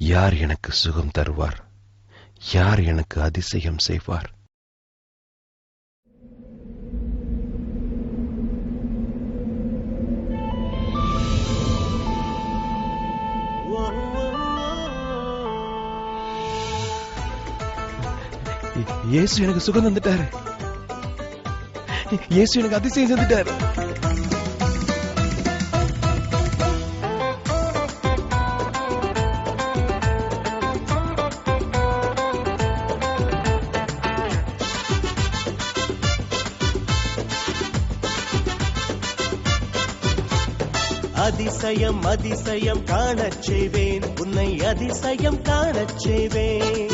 யார் எனக்கு சுகம் தருவார் யார் எனக்கு அதிசயம் செய்வார் இயேசு எனக்கு சுகம் தந்துட்டாரு இயேசு எனக்கு அதிசயம் செஞ்சுட்டாரு அதிசயம் அதிசயம் காணச் செய்வேன். உன்னை அதிசயம் காணச் செய்வேன்.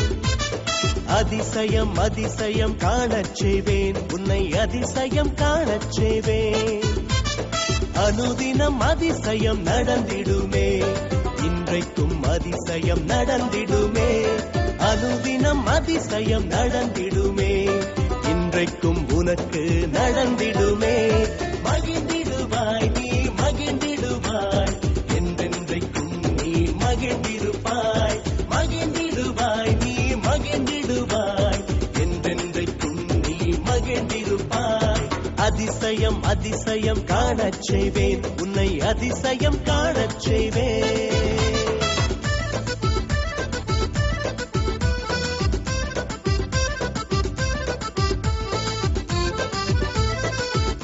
அதிசயம் அதிசயம் காணச் செய்வேன். உன்னை அதிசயம் காணச் செய்வேன். அனுதினம் அதிசயம் நடந்திடுமே. இன்றைக்கும் அதிசயம் நடந்திடுமே. அனுதினம் அதிசயம் நடந்திடுமே. இன்றைக்கும் உனக்கு நடந்திடுமே. அதிசயம் காணச் செய்வேன். உன்னை அதிசயம் காணச் செய்வேன்.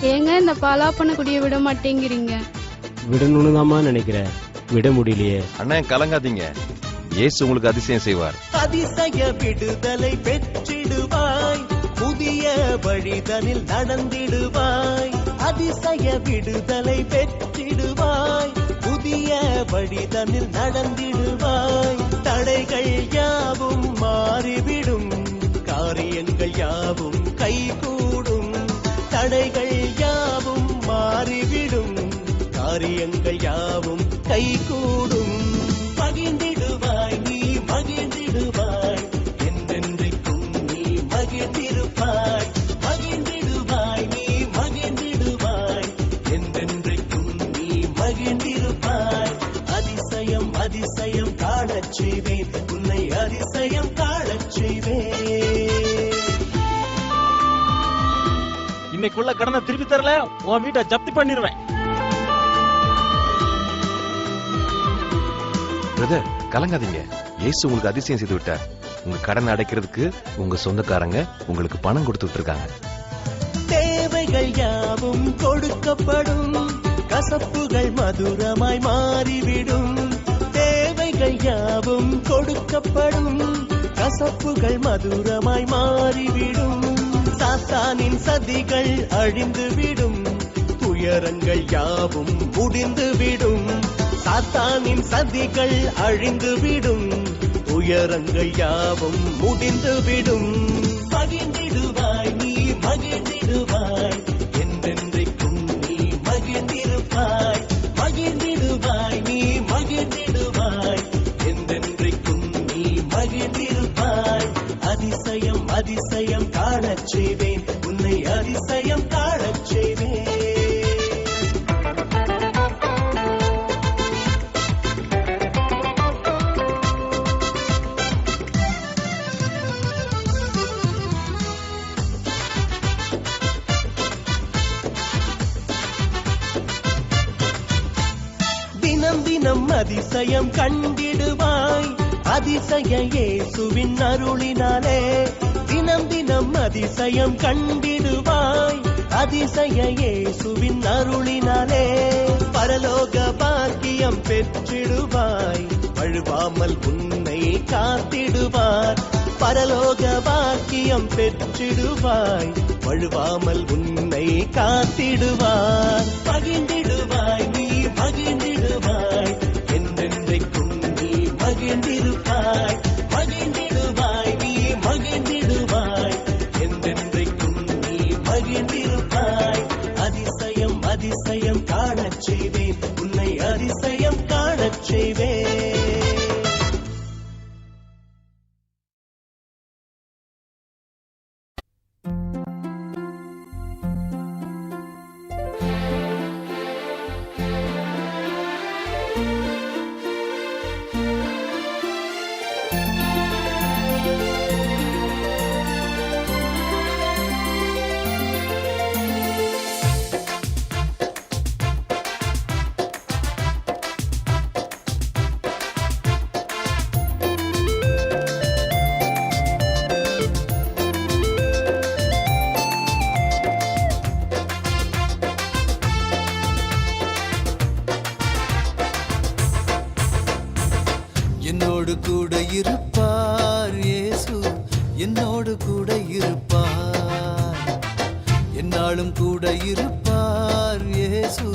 ஏங்க இந்த பலாப்பண்ண குடிய விட மாட்டேங்கிறீங்க. விடணும்னு தாம்மா நினைக்கிறேன். விட முடியலையே. அண்ணா கலங்காதீங்க. இயேசு உங்களுக்கு அதிசயம் செய்வார். அதிசய விடுதலை பெற்றிடுவாய். புதிய வழிதனில் நடந்திடுவாய். அதிசய விடுதலை பெற்றிடுவாய். புதிய வழிதனில் நடந்திடுவாய். தடைகள் யாவும் மாறிவிடும். காரியங்கள் யாவும் கைகூடும். தடைகள் யாவும் மாறிவிடும். காரியங்கள் யாவும் கைகூடும். காணச் செய்வேன். உன்னை அதிசயம் காணச் செய்வேன். இன்னைக்குள்ள கடனை திருப்பி தரல உன் வீட்டை ஜப்தி பண்ணிடுவேன் பிரதர் கலங்காதீங்க. இயேசு உங்களுக்கு அதிசயம் செய்து விட்டார். உங்க கடனை அடைக்கிறதுக்கு உங்க சொந்தக்காரங்க உங்களுக்கு பணம் கொடுத்துட்டு இருக்காங்க தேவைகள் யாவும் கொடுக்கப்படும். கசப்புகள் மதுரமாய் மாறிவிடும். தேவைகள் யாவும் கொடுக்கப்படும். கசப்புகள் மதுரமாய் மாறிவிடும். சாத்தானின் சதிகள் அழிந்துவிடும். துயரங்கள் யாவும் முடிந்துவிடும். சாத்தானின் சதிகள் அழிந்துவிடும். துயரங்கள் யாவும் முடிந்துவிடும். மகிழ்ந்திடுவாய் நீ மகிழ்ந்திடுவாய் அதிசயம் காணச் செய்வேன். உன்னை அதிசயம் காணச் செய்வேன். தினம் தினம் அதிசயம் கண்டிடுவாய். அதிசய இயேசுவின் அருளினாலே. தினம் தினம் அதிசயம் கண்டிடுவாய். அதிசய இயேசுவின் அருளினாலே பரலோக பாக்கியம் பெற்றிடுவாய். அழுவாமல் உன்னை காத்திடுவார். பரலோக பாக்கியம் பெற்றிடுவாய். வழுவாமல் உன்னை காத்திடுவார். பகிர்ந்திடுவாய் நீ பகிர்ந்திடுவாய். என்றென்றைக்கும் நீ பகிர்ந்திருப்பாய். செய்வேன் என்னோடு கூட இருப்பார். என்னாலும் கூட இருப்பார் இயேசு.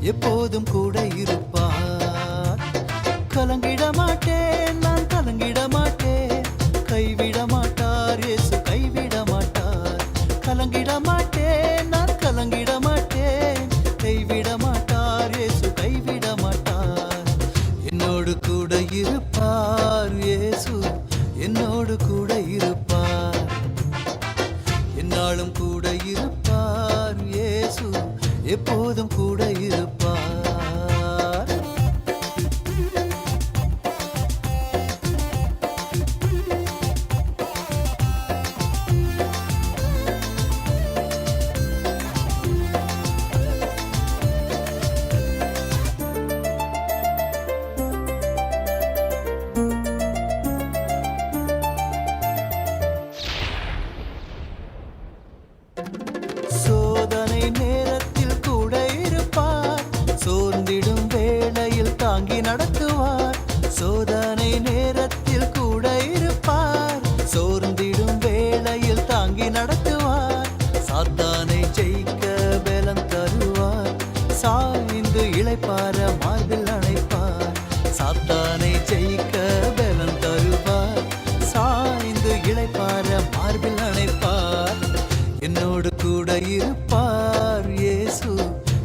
எப்போதும் கூட இருப்பார். கலங்கிட மாட்டேன்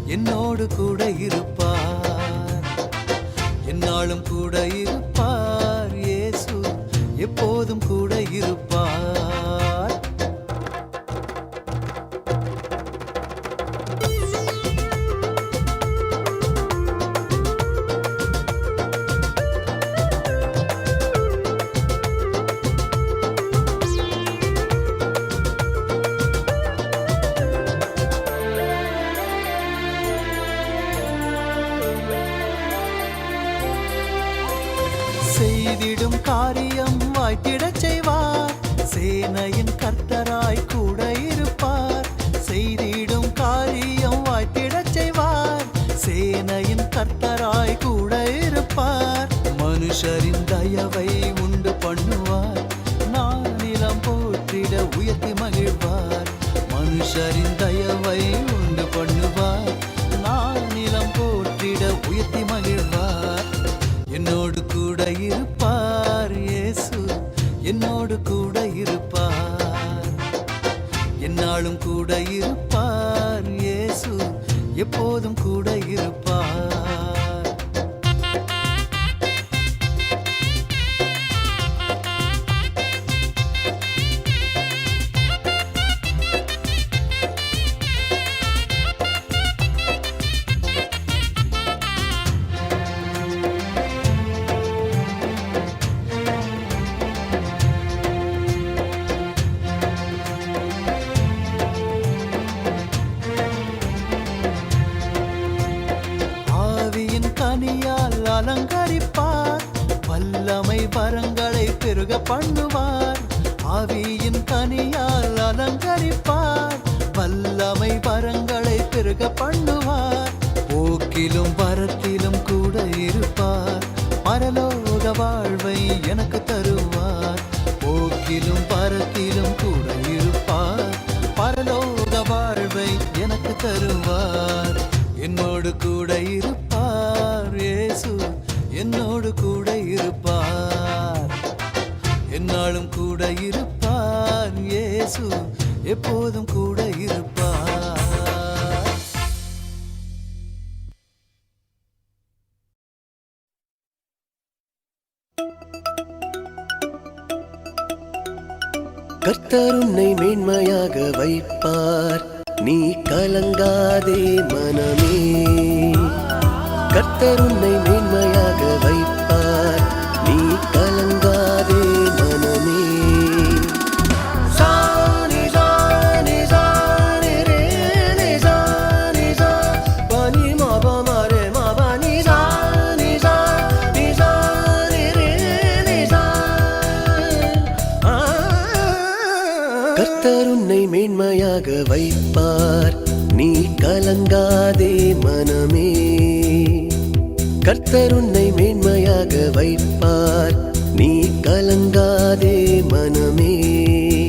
என்னோடு கூட இருப்பார். என்னாலும் கூட இருப்பார். மனுஷரின் தயவை உண்டு பண்ணுவார். நான் நிலம் போற்றிட உயர்த்தி மகிழ்வார். மனுஷரின் பண்ணு என்னாலும் கூட இருப்பார் இயேசு எப்போதும் கூட இருப்பார். கர்த்தருன்னை மேன்மையாக வைப்பார். நீ கலங்காதே மனமே. கர்த்தருன்னை மேன்மையாக வைப்பார். நீ கல கர்த்தர் உன்னை மேன்மையாக வைப்பார். நீ கலங்காதே மனமே. கர்த்தர் உன்னை மேன்மையாக வைப்பார். நீ கலங்காதே மனமே.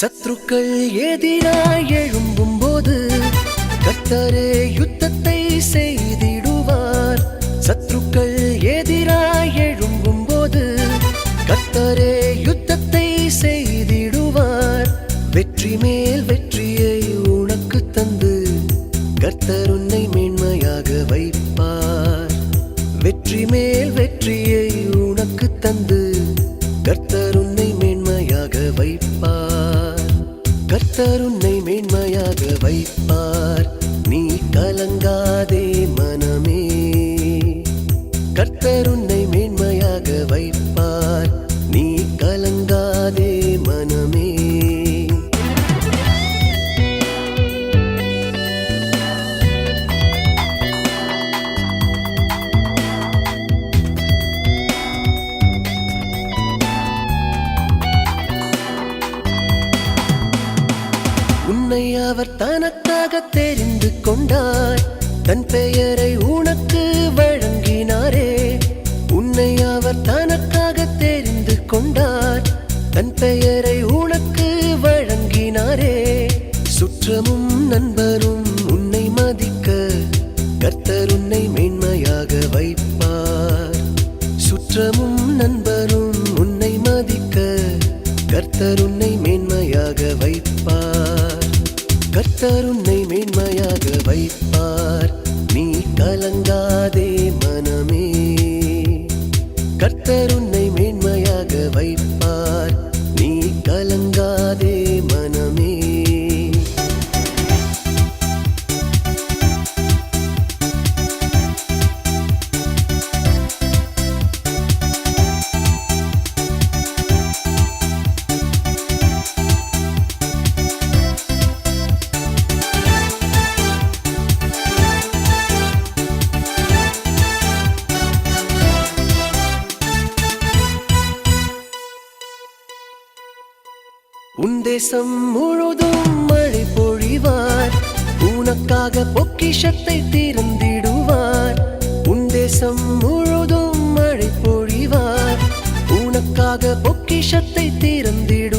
சத்ருக்கள் எதிராய் எழும்பும் போது கத்தரே யுத்தத்தை செய்தி கலங்காதே சுற்றமும் நண்பரும் உன்னை மதிக்க கர்த்தரும் உன் தேசம் முழுதும் மழை பொழிவார். உனக்காக பொக்கிஷத்தை திறந்திடுவார். உன் தேசம் முழுதும் மழை பொழிவார். உனக்காக பொக்கிஷத்தை திறந்திடுவார்.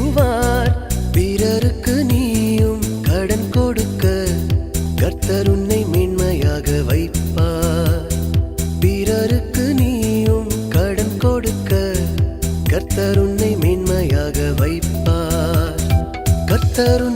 ಹೆಸರು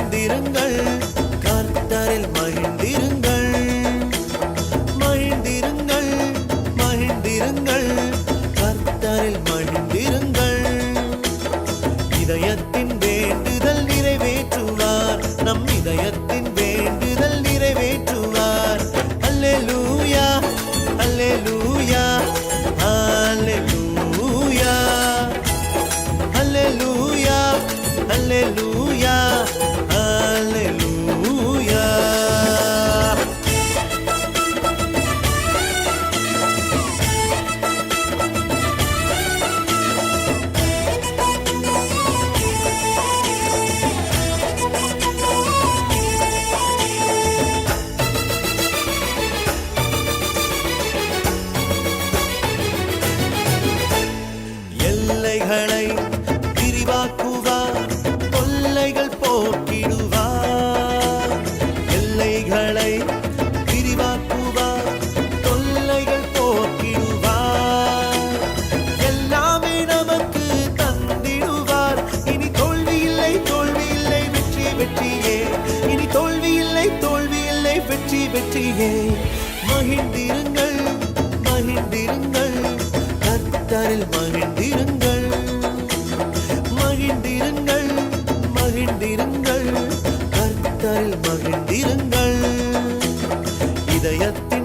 மகிழ்ந்திருங்கள் இதயத்தின்